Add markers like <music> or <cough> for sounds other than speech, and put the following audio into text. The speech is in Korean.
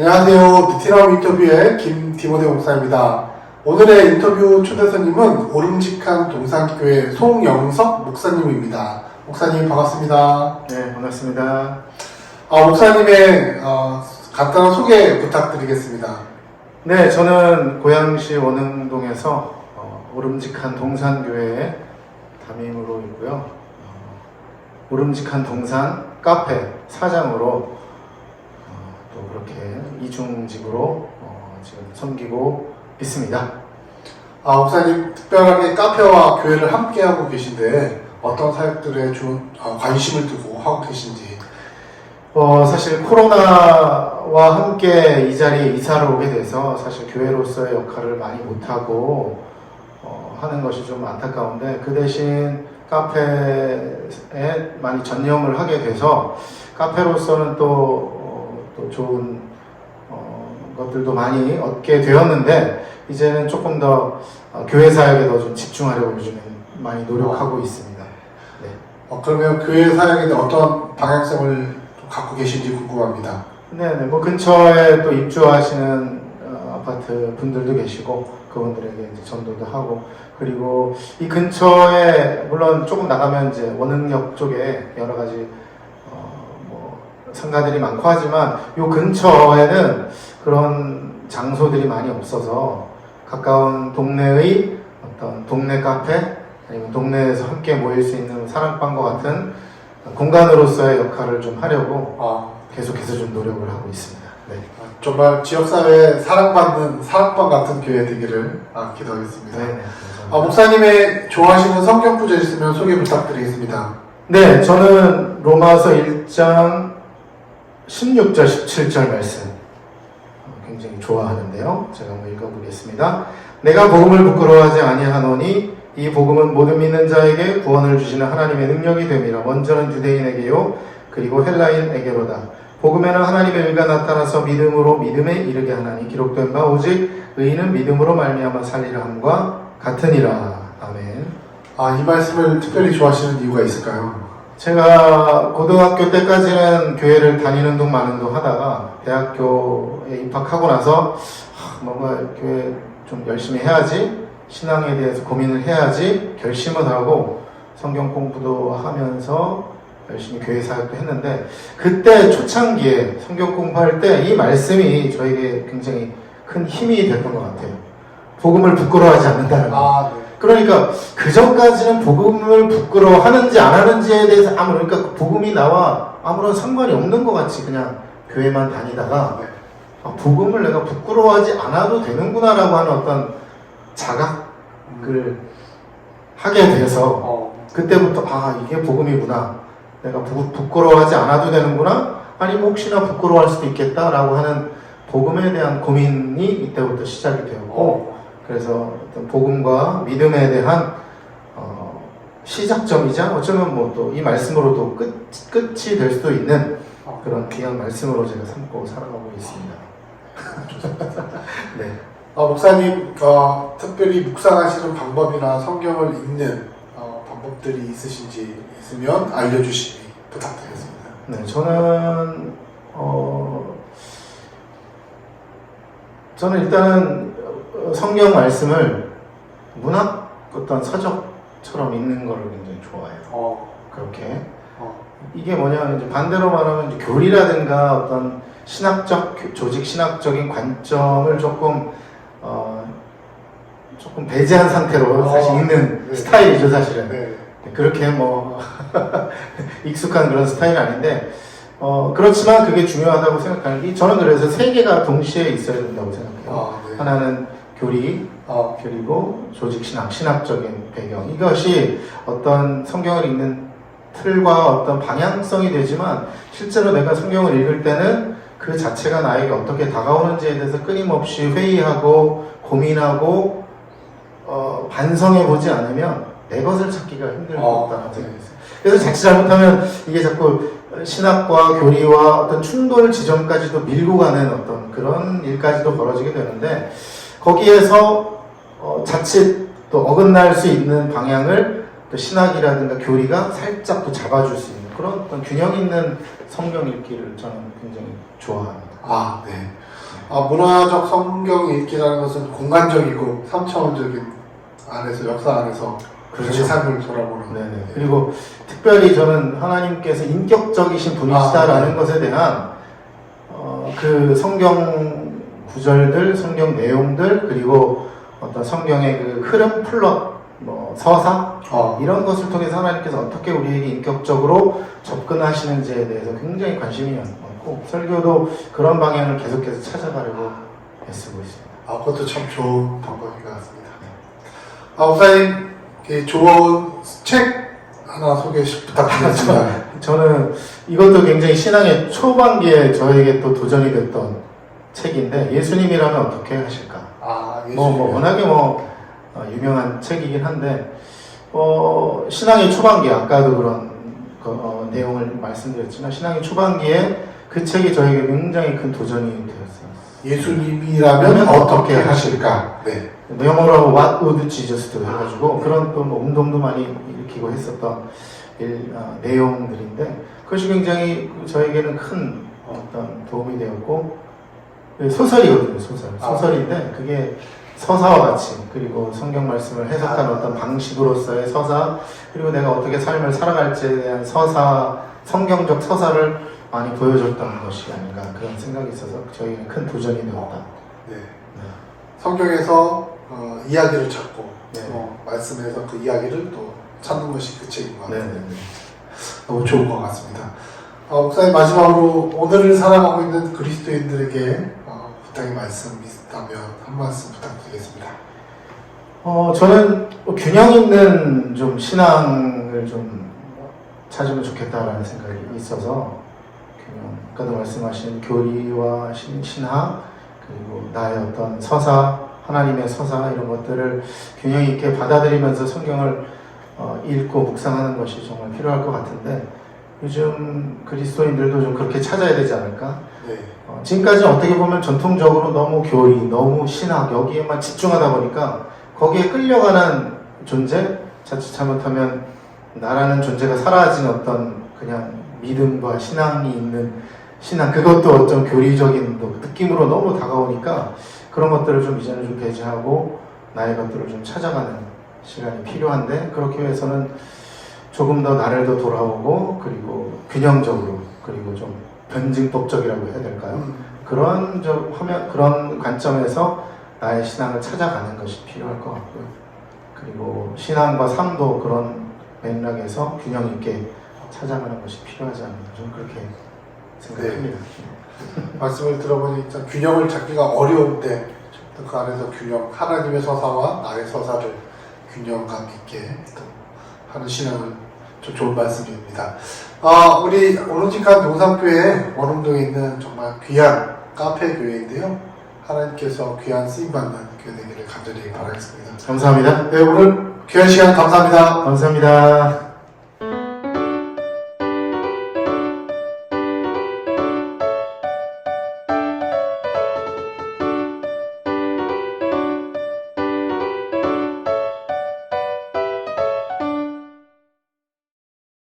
안녕하세요. 비티나무 인터뷰의 김디모데 목사입니다. 오늘의 인터뷰 초대 손님은 오름직한 동산교회 송영석 목사님입니다. 목사님 반갑습니다. 네, 반갑습니다. 아, 목사님의 어, 간단한 소개 부탁드리겠습니다. 네, 저는 고양시 원흥동에서 어, 오름직한 동산교회의 담임으로 있고요. 어, 오름직한 동산 카페 사장으로 어, 또 그렇게 이중직으로 어, 지금 섬기고 있습니다. 아, 목사님 특별하게 카페와 교회를 함께 하고 계신데 어떤 사역들에 좀 어, 관심을 두고 하고 계신지 어, 사실 코로나와 함께 이 자리에 이사를 오게 돼서 사실 교회로서의 역할을 많이 못하고 어, 하는 것이 좀 안타까운데 그 대신 카페에 많이 전념을 하게 돼서 카페로서는 또, 어, 또 좋은 어, 것들도 많이 얻게 되었는데 이제는 조금 더 어, 교회 사역에 더 좀 집중하려고 요즘에 많이 노력하고 있습니다. 네. 어, 그러면 교회 사역에 대한 어떤 방향성을 좀 갖고 계신지 궁금합니다. 네 네, 뭐 근처에 또 입주하시는 어, 아파트 분들도 계시고 그분들에게 이제 전도도 하고 그리고 이 근처에 물론 조금 나가면 이제 원흥역 쪽에 여러 가지 어, 뭐 상가들이 많고 하지만 요 근처에는 그런 장소들이 많이 없어서 가까운 동네의 어떤 동네 카페 아니면 동네에서 함께 모일 수 있는 사랑방과 같은 공간으로서의 역할을 좀 하려고 아, 계속해서 좀 노력을 하고 있습니다. 네. 정말 지역사회에 사랑받는 사랑방 같은 교회 되기를 아, 기도하겠습니다. 네. 아, 목사님의 좋아하시는 성경 구절 있으면 소개 부탁드리겠습니다. 네, 저는 로마서 1장 16절, 17절 말씀 굉장히 좋아하는데요. 제가 한번 읽어보겠습니다. 내가 복음을 부끄러워하지 아니하노니 이 복음은 모든 믿는 자에게 구원을 주시는 하나님의 능력이 됨이라 먼저는 유대인에게요 그리고 헬라인에게로다. 복음에는 하나님의 의가 나타나서 믿음으로 믿음에 이르게 하나니 기록된 바 오직 의인은 믿음으로 말미암아 살리라 함과 같으니라. 아멘. 아, 이 말씀을 특별히 좋아하시는 이유가 있을까요? 제가 고등학교 때까지는 교회를 다니는 둥 마는 둥 하다가 대학교에 입학하고 나서 하, 뭔가 교회 좀 열심히 해야지 신앙에 대해서 고민을 해야지 결심을 하고 성경 공부도 하면서 열심히 교회 사역도 했는데 그때 초창기에 성경 공부할 때 이 말씀이 저에게 굉장히 큰 힘이 됐던 것 같아요. 복음을 부끄러워하지 않는다는 거. 아, 네. 그러니까 그 전까지는 복음을 부끄러워하는지 안 하는지에 대해서 아무 그러니까 그 복음이 나와 아무런 상관이 없는 것 같이 그냥 교회만 다니다가 네. 아, 복음을 내가 부끄러워하지 않아도 되는구나라고 하는 어떤 자각을 하게 돼서 어, 그때부터 아 이게 복음이구나. 내가 부, 부끄러워하지 않아도 되는구나. 아니면 혹시나 부끄러워할 수도 있겠다라고 하는 복음에 대한 고민이 이때부터 시작이 되었고 어, 그래서 어떤 복음과 믿음에 대한 어, 시작점이자 어쩌면 뭐 또 이 말씀으로도 끝, 끝이 될 수도 있는 그런 귀한 말씀으로 제가 삼고 살아가고 있습니다. <laughs> 네. 아, 목사님, 어, 특별히 묵상하시는 방법이나 성경을 읽는 어, 방법들이 있으신지 있으면 알려주시기 부탁드리겠습니다. 네, 저는 어 저는 일단은 어, 성경 말씀을 문학 어떤 서적처럼 읽는 걸 굉장히 좋아해요. 어, 그렇게 어, 이게 뭐냐면 이제 반대로 말하면 이제 교리라든가 어떤 신학적 교- 조직 신학적인 관점을 조금 어 조금 배제한 상태로 어, 사실 읽는 네. 스타일이죠 사실은 네. 그렇게 뭐 <laughs> 익숙한 그런 스타일은 아닌데 어 그렇지만 그게 중요하다고 생각하는 게 저는 그래서 세 개가 동시에 있어야 된다고 생각해요. 아, 네. 하나는 교리 어, 그리고 조직 신학 신학적인 배경 이것이 어떤 성경을 읽는 틀과 어떤 방향성이 되지만 실제로 내가 성경을 읽을 때는 그 자체가 나에게 어떻게 다가오는지에 대해서 끊임없이 회의하고 고민하고 어, 반성해 보지 않으면 내 것을 찾기가 힘들 것 어, 생각이 있어요. 그래서 자칫 잘못하면 이게 자꾸 신학과 교리와 어떤 충돌 지점까지도 밀고 가는 어떤 그런 일까지도 벌어지게 되는데 거기에서 어, 자칫 또 어긋날 수 있는 방향을 또 신학이라든가 교리가 살짝 또 잡아줄 수 있는 그런 어떤 균형 있는 성경 읽기를 저는 굉장히 좋아합니다. 아, 네. 아, 문화적 성경 읽기라는 것은 공간적이고 3차원적인 안에서 역사 안에서 그 그렇죠. 세상을 돌아보는 네네. 그리고 특별히 저는 하나님께서 인격적이신 분이시다라는 아, 네. 것에 대한 어, 그 성경 구절들, 성경 내용들 그리고 어떤 성경의 그 흐름, 플롯, 뭐 서사 어, 이런 것을 통해서 하나님께서 어떻게 우리에게 인격적으로 접근하시는지에 대해서 굉장히 관심이 많고 설교도 그런 방향을 계속해서 찾아가려고 애쓰고 있습니다. 아, 그것도 참 좋은 방법인 것 같습니다. 아, 목사님, 이 좋은 책 하나 소개 부탁드리겠습니다. <laughs> 저는 이것도 굉장히 신앙의 초반기에 저에게 또 도전이 됐던 책인데 예수님이라면 어떻게 하실까? 아. 뭐, 뭐 워낙에 뭐 어, 유명한 책이긴 한데 어, 신앙의 초반기 아까도 그런 그, 어, 내용을 말씀드렸지만 신앙의 초반기에 그 책이 저에게 굉장히 큰 도전이 되었어요. 예수님이라면 어떻게 하실까? 네. 영어로 What would Jesus do 해가지고 그런 또 뭐 운동도 많이 일으키고 했었던 일, 아, 내용들인데 그것이 굉장히 그 저에게는 큰 어떤 도움이 되었고 그 소설이거든요 소설 아. 소설인데 그게 서사와 같이 그리고 성경 말씀을 해석하는 아. 어떤 방식으로서의 서사 그리고 내가 어떻게 삶을 살아갈지에 대한 서사 성경적 서사를 많이 보여줬던 것이 아닌가 그런 생각이 있어서 저에게 큰 도전이 되었다. 네. 네. 성경에서 어, 이야기를 찾고 네. 어, 말씀에서 그 이야기를 또 찾는 것이 그 책인 것 같아요. 네네네. 너무 좋은 것 같습니다. 어, 목사님 마지막으로 오늘을 살아가고 있는 그리스도인들에게 어, 부탁의 말씀 있다면 한 말씀 부탁드리겠습니다. 어, 저는 뭐 균형 있는 좀 신앙을 좀 찾으면 좋겠다라는 생각이 있어서 균형, 아까도 말씀하신 교리와 신, 신학 그리고 나의 어떤 서사, 하나님의 서사 이런 것들을 균형 있게 받아들이면서 성경을 어, 읽고 묵상하는 것이 정말 필요할 것 같은데 요즘 그리스도인들도 좀 그렇게 찾아야 되지 않을까? 네. 어, 지금까지 어떻게 보면 전통적으로 너무 교리, 너무 신학 여기에만 집중하다 보니까 거기에 끌려가는 존재, 자칫 잘못하면 나라는 존재가 사라진 어떤 그냥 믿음과 신앙이 있는 신앙 그것도 어떤 교리적인 또 느낌으로 너무 다가오니까 그런 것들을 좀 이제는 좀 배제하고 나의 것들을 좀 찾아가는 시간이 필요한데 그렇게 위해서는 조금 더 나를 더 돌아오고 그리고 균형적으로 그리고 좀 변증법적이라고 해야 될까요? 음, 그런 점 화면 그런 관점에서 나의 신앙을 찾아가는 것이 필요할 것 같고요. 그리고 신앙과 삶도 그런 맥락에서 균형 있게 찾아가는 것이 필요하지 않나 저는 그렇게 생각합니다. 말씀을 들어보니 참 균형을 찾기가 어려운데 그 안에서 균형, 하나님의 서사와 나의 서사를 균형감 있게 또 하는 신앙은 좀 좋은 말씀입니다. 아, 우리 오른직한 농산교회 원흥동에 있는 정말 귀한 카페 교회인데요. 하나님께서 귀한 쓰임받는 교회 되기를 간절히 바라겠습니다. 감사합니다. 네, 오늘 귀한 시간 감사합니다. 감사합니다.